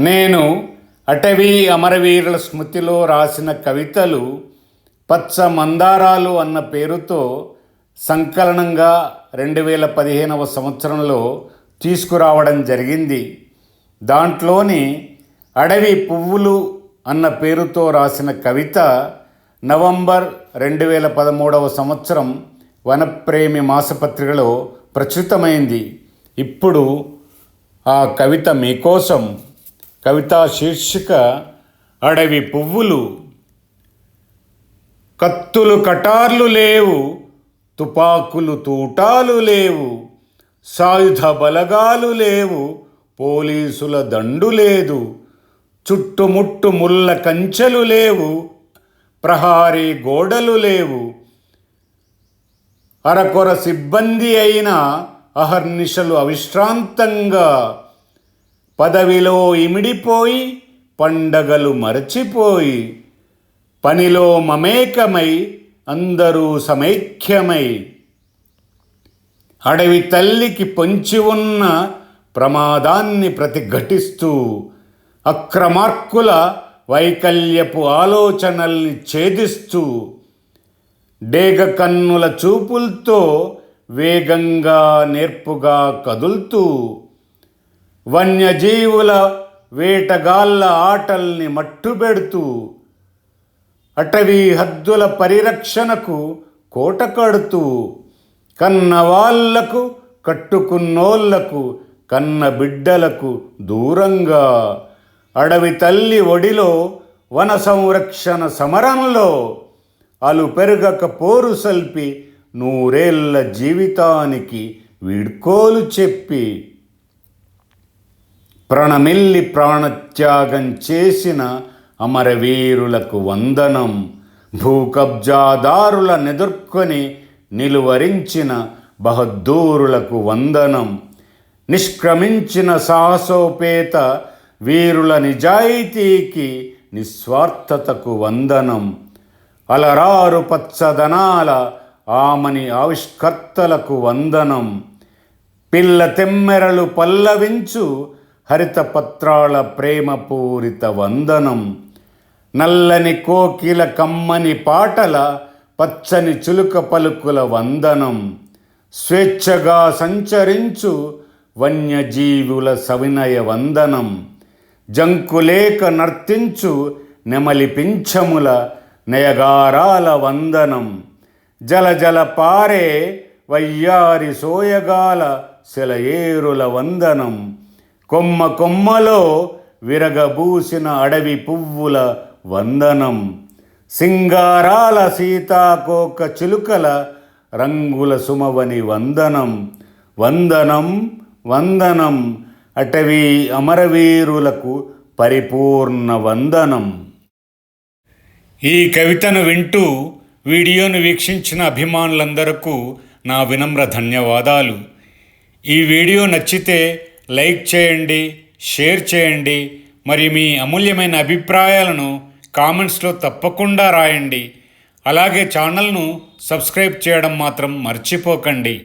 నేను అటవీ అమరవీరుల స్మృతిలో రాసిన కవితలు పచ్చ మందారాలు అన్న పేరుతో సంకలనంగా రెండు వేల పదిహేనవ సంవత్సరంలో తీసుకురావడం జరిగింది. దాంట్లోని అడవి పువ్వులు అన్న పేరుతో రాసిన కవిత నవంబర్ రెండు వేల పదమూడవ సంవత్సరం వనప్రేమి మాసపత్రికలో ప్రచురితమైంది. ఇప్పుడు ఆ కవిత మీకోసం కవితా శీర్షిక అడవి పువ్వులు కత్తులు కటార్లు లేవు తుపాకులు తూటాలు లేవు సాయుధ బలగాలు లేవు పోలీసుల దండు లేదు చుట్టుముట్టు ముళ్ళ కంచెలు లేవు ప్రహారీ గోడలు లేవు. అరకొర సిబ్బంది అయిన అహర్నిశలు అవిశ్రాంతంగా పదవిలో ఇమిడిపోయి పండగలు మరచిపోయి పనిలో మమేకమై అందరూ సమైక్యమై. అడవి తల్లికి పొంచి ఉన్న ప్రమాదాన్ని ప్రతిఘటిస్తూ అక్రమార్కుల వైకల్యపు ఆలోచనల్ని ఛేదిస్తూ డేగ కన్నుల చూపులతో వేగంగా నేర్పుగా కదులుతూ వన్యజీవుల వేటగాళ్ళ ఆటల్ని మట్టుబెడుతూ అటవీ హద్దుల పరిరక్షణకు కోట కడుతూ కన్నవాళ్ళకు కట్టుకున్నోళ్ళకు కన్న బిడ్డలకు దూరంగా అడవి తల్లి ఒడిలో వన సంరక్షణ సమరంలో అలు పెరగక పోరు సల్పి నూరేళ్ళ జీవితానికి వీడ్కోలు చెప్పి ప్రణమిల్లి ప్రాణత్యాగం చేసిన అమరవీరులకు వందనం భూకబ్జాదారుల నెదుర్కొని నిలువరించిన బహద్దూరులకు వందనం నిష్క్రమించిన సాహసోపేత వీరుల నిజాయితీకి నిస్వార్థతకు వందనం అలరారు పచ్చదనాల ఆమని ఆవిష్కర్తలకు వందనం పిల్ల తెమ్మెరలు పల్లవించు హరితపత్రాల ప్రేమపూరిత వందనం నల్లని కోకిల కమ్మని పాటల పచ్చని చులుక పలుకుల వందనం స్వేచ్ఛగా సంచరించు వన్యజీవుల సవినయ వందనం జంకులేక నర్తించు నెమలి పింఛముల నయగారాల వందనం జలజల పారే వయ్యారి సోయగాల సెలయేరుల వందనం. కొమ్మ కొమ్మలో విరగబూసిన అడవి పువ్వుల వందనం. సింగారాల సీతాకోక చిలుకల రంగుల సుమవని వందనం. వందనం వందనం అటవీ అమరవీరులకు పరిపూర్ణ వందనం. ఈ కవితను వింటూ వీడియోను వీక్షించిన అభిమానులందరకు నా వినమ్ర ధన్యవాదాలు. ఈ వీడియో నచ్చితే లైక్ చేయండి షేర్ చేయండి మరి మీ అమూల్యమైన అభిప్రాయాలను కామెంట్స్లో తప్పకుండా రాయండి. అలాగే ఛానల్ను సబ్స్క్రైబ్ చేయడం మాత్రం మర్చిపోకండి.